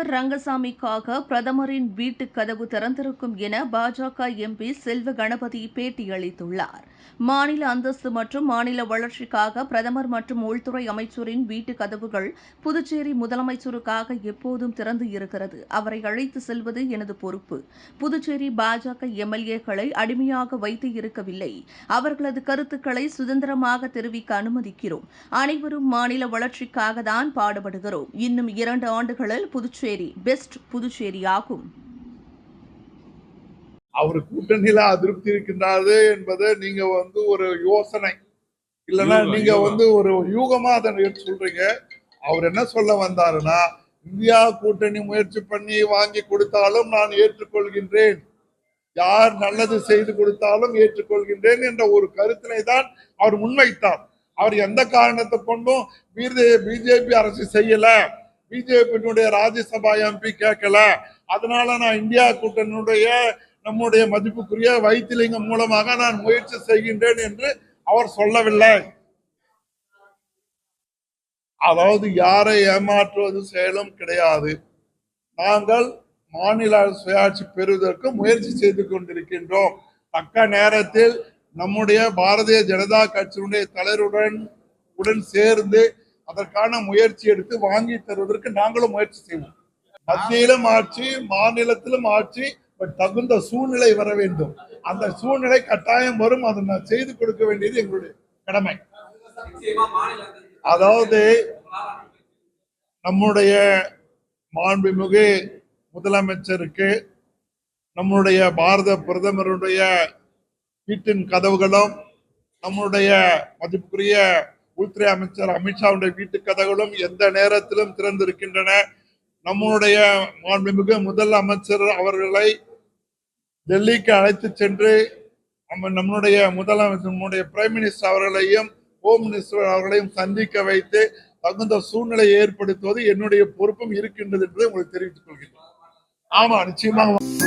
முதல்வர் ரங்கசாமிக்காக பிரதமரின் வீட்டு கதவு திறந்திருக்கும் என பாஜக எம்பி செல்வ கணபதி பேட்டியளித்துள்ளார். மாநில அந்தஸ்து மற்றும் மாநில வளர்ச்சிக்காக பிரதமர் மற்றும் உள்துறை அமைச்சரின் வீட்டு கதவுகள் புதுச்சேரி முதலமைச்சருக்காக எப்போதும் திறந்து இருக்கிறது. அவரை அழைத்து செல்வது எனது பொறுப்பு. புதுச்சேரி பாஜக எம்எல்ஏக்களை அடிமையாக வைத்து இருக்கவில்லை. அவர்களது கருத்துக்களை சுதந்திரமாக தெரிவிக்க அனுமதிக்கிறோம். அனைவரும் மாநில வளர்ச்சிக்காக தான் பாடுபடுகிறோம். இன்னும் இரண்டு ஆண்டுகளில் புதுச்சேரி பெஸ்ட் புதுச்சேரி ஆகும் அவர் கூட்டணியில அதிருப்தி இருக்கின்றாரு என்பதை நீங்க வந்து ஒரு யோசனை. இல்லைன்னா நீங்க. வந்து ஒரு யூகமா அதை சொல்றீங்க. அவர் என்ன சொல்ல வந்தாருன்னா இந்தியா கூட்டணி முயற்சி பண்ணி வாங்கி கொடுத்தாலும் நான் ஏற்றுக்கொள்கின்றேன். யார் நல்லது செய்து கொடுத்தாலும் ஏற்றுக்கொள்கின்றேன் என்ற ஒரு கருத்தினை தான் அவர் முன்வைத்தார். அவர் எந்த காரணத்தை கொண்டும் பிஜேபி அரசு செய்யல. பிஜேபியினுடைய ராஜ்யசபா எம்பி கேட்கல. அதனால நான் இந்தியா கூட்டணியுடைய நம்முடைய மதிப்புக்குரிய வைத்திலிங்கம் மூலமாக நான் முயற்சி செய்கின்றேன் என்று அவர் சொல்லவில்லை. அதாவது யாரை ஏமாற்றுவது செயலும் கிடையாது. நாங்கள் மாநில சுயாட்சி பெறுவதற்கு முயற்சி செய்து கொண்டிருக்கின்றோம். தக்க நேரத்தில் நம்முடைய பாரதிய ஜனதா கட்சியினுடைய தலைவருடன் உடன் சேர்ந்து அதற்கான முயற்சி எடுத்து வாங்கி தருவதற்கு நாங்களும் முயற்சி செய்வோம். மத்தியிலும் ஆட்சி மாநிலத்திலும் ஆட்சி தகுந்த சூழ்நிலை வர வேண்டும். அந்த சூழ்நிலை கட்டாயம் வரும். அதை நான் செய்து கொடுக்க வேண்டியது எங்களுடைய கடமை. அதாவது நம்முடைய மாண்புமிகு முதலமைச்சருக்கு நம்முடைய பாரத பிரதமருடைய வீட்டின் கதவுகளும் நம்முடைய மதிப்புக்குரிய உள்துறை அமைச்சர் அமித்ஷாவுடைய வீட்டு கதகளும் எந்த நேரத்திலும் திறந்திருக்கின்றன. நம்முடைய மாண்புமிகு முதல் அமைச்சர் அவர்களை டெல்லிக்கு அழைத்து சென்று நம்ம நம்முடைய முதலமைச்சர் நம்முடைய பிரைம் மினிஸ்டர் அவர்களையும் ஹோம் மினிஸ்டர் அவர்களையும் சந்திக்க வைத்து தகுந்த சூழ்நிலையை ஏற்படுத்துவது என்னுடைய பொறுப்பும் இருக்கின்றது என்று உங்களுக்கு தெரிவித்துக் கொள்கிறேன். ஆமா நிச்சயமாக.